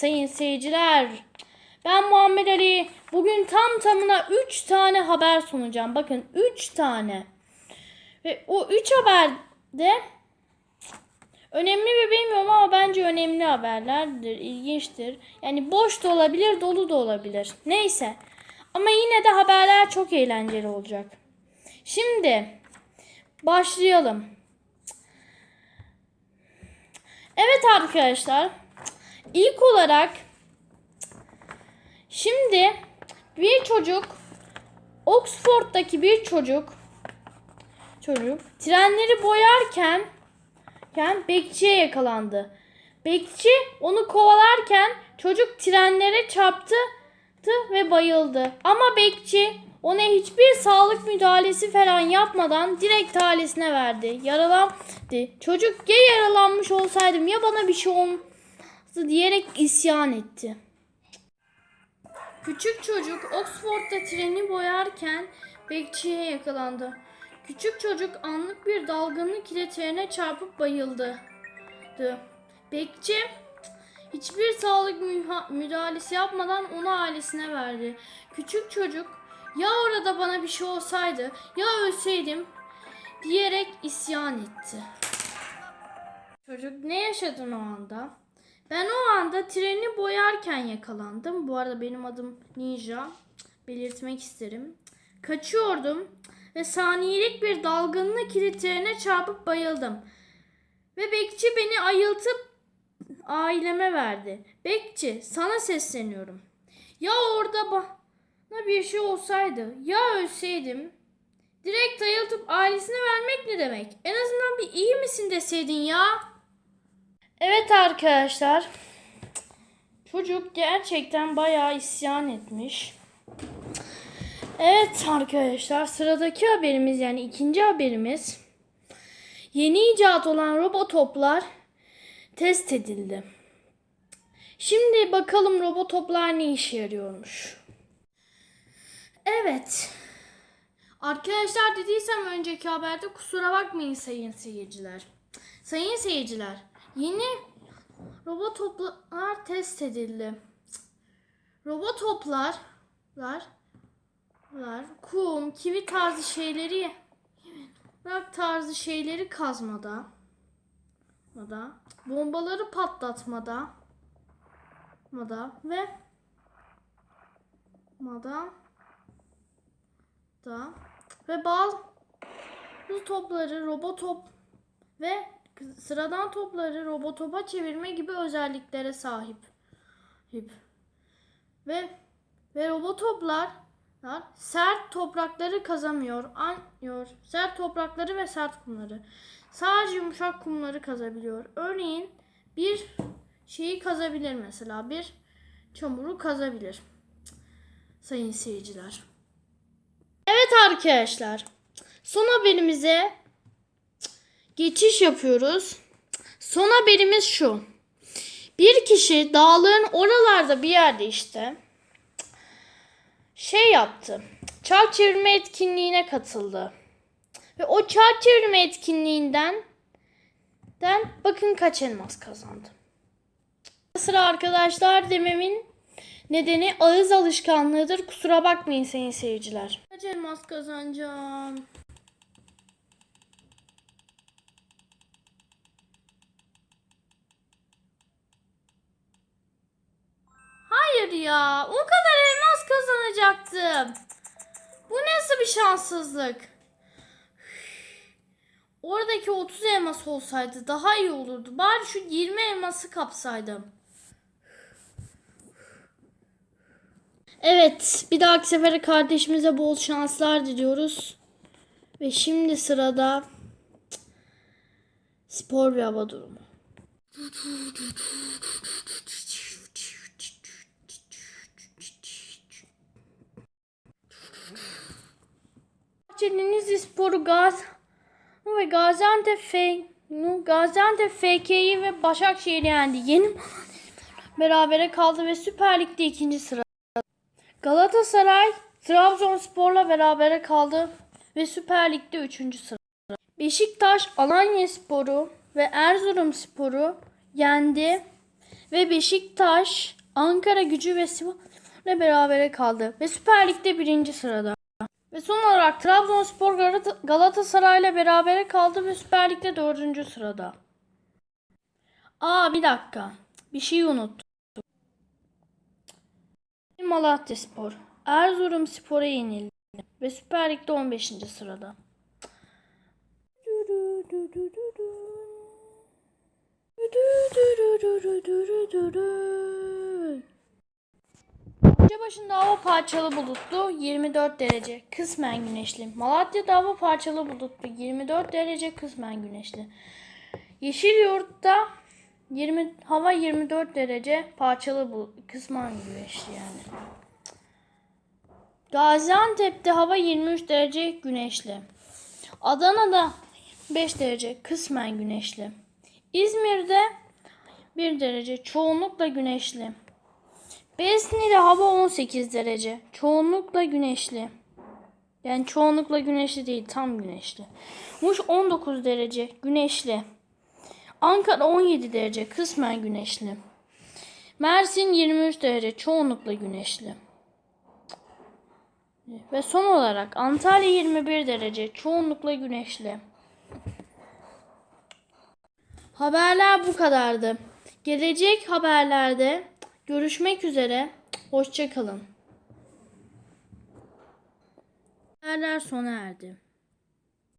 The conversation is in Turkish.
sayın seyirciler. Ben Muhammed Ali. Bugün tam tamına 3 tane haber sunacağım. Bakın 3 tane. Ve o 3 haberde önemli mi bilmiyorum ama bence önemli haberlerdir. ilginçtir. Yani boş da olabilir, dolu da olabilir. Neyse. Ama yine de haberler çok eğlenceli olacak. Şimdi başlayalım. Evet arkadaşlar. İlk olarak şimdi bir çocuk Oxford'daki bir çocuk çocuk trenleri boyarken ken bekçiye yakalandı. Bekçi onu kovalarken çocuk trenlere çarptı tı ve bayıldı. Ama bekçi ona hiçbir sağlık müdahalesi falan yapmadan direkt ailesine verdi. Yaralandı. Çocuk ya yaralanmış olsaydım ya bana bir şey olmazdı diyerek isyan etti. Küçük çocuk Oxford'da treni boyarken bekçiye yakalandı. Küçük çocuk anlık bir dalgınlık ile çarpıp bayıldı. Bekçi hiçbir sağlık müdahalesi yapmadan onu ailesine verdi. Küçük çocuk ya orada bana bir şey olsaydı ya ölseydim diyerek isyan etti. Çocuk ne yaşadın o anda? Ben o anda treni boyarken yakalandım. Bu arada benim adım Ninja. Belirtmek isterim. Kaçıyordum ve saniyelik bir dalgınlık ile trene çarpıp bayıldım. Ve bekçi beni ayıltıp aileme verdi. Bekçi sana sesleniyorum. Ya orada bana bir şey olsaydı ya ölseydim direkt ayıltıp ailesine vermek ne demek? En azından bir iyi misin deseydin ya. Evet arkadaşlar. Çocuk gerçekten bayağı isyan etmiş. Evet arkadaşlar sıradaki haberimiz yani ikinci haberimiz. Yeni icat olan robotoplar test edildi. Şimdi bakalım robotoplar ne işe yarıyormuş. Evet. Arkadaşlar dediysem önceki haberde kusura bakmayın sayın seyirciler. Sayın seyirciler, yeni robotoplar test edildi. Robotoplar lar, lar, kum, kivi tarzı şeyleri rak tarzı şeyleri kazmada da bombaları patlatmada mada ve mada da ve bazı topları robotop ve sıradan topları robotopa çevirme gibi özelliklere sahip. Hip. Ve ve robotoplar sert toprakları kazamıyor, anıyor. Sert toprakları ve sert kumları. Sadece yumuşak kumları kazabiliyor. Örneğin bir şeyi kazabilir mesela. Bir çamuru kazabilir. Sayın seyirciler. Evet arkadaşlar. Son haberimize geçiş yapıyoruz. Son haberimiz şu. Bir kişi dağların oralarda bir yerde işte şey yaptı. Çark çevirme etkinliğine katıldı. Ve o çark çevirme etkinliğinden den bakın kaç elmas kazandı. Sıra arkadaşlar dememin nedeni ağız alışkanlığıdır. Kusura bakmayın sayın seyirciler. Kaç elmas kazanacağım? Hayır ya. O kadar elmas kazanacaktım. Bu nasıl bir şanssızlık? Oradaki 30 elmas olsaydı daha iyi olurdu. Bari şu 20 elması kapsaydım. Evet, bir dahaki sefere kardeşimize bol şanslar diliyoruz. Ve şimdi sırada spor ve hava durumu. Denizli Sporu Gaz ve Gaziantep F Gaziantep FK'yi ve Başakşehir'i yendi. Yeni berabere kaldı ve Süper Lig'de ikinci sıra. Galatasaray Trabzonspor'la berabere kaldı ve Süper Lig'de üçüncü sıra. Beşiktaş Alanya Sporu ve Erzurum Sporu yendi Ve Beşiktaş, Ankara gücü ve Sivas'la berabere kaldı. Ve Süper Lig'de birinci sırada. Ve son olarak Trabzonspor Galata- Galatasaray'la berabere kaldı ve Süper Lig'de dördüncü sırada. Aa bir dakika. Bir şey unuttum. Malatya Spor. Erzurum Spor'a yenildi. Ve Süper Lig'de 15. sırada. Gece başında hava parçalı bulutlu 24 derece kısmen güneşli. Malatya'da hava parçalı bulutlu 24 derece kısmen güneşli. Yeşilyurt'ta 20 hava 24 derece parçalı bu kısmen güneşli yani. Gaziantep'te hava 23 derece güneşli. Adana'da 5 derece kısmen güneşli. İzmir'de 1 derece çoğunlukla güneşli. Besni'de hava 18 derece. Çoğunlukla güneşli. Yani çoğunlukla güneşli değil, tam güneşli. Muş 19 derece, güneşli. Ankara 17 derece, kısmen güneşli. Mersin 23 derece, çoğunlukla güneşli. Ve son olarak Antalya 21 derece, çoğunlukla güneşli. Haberler bu kadardı. Gelecek haberlerde görüşmek üzere. Hoşçakalın. Haberler sona erdi.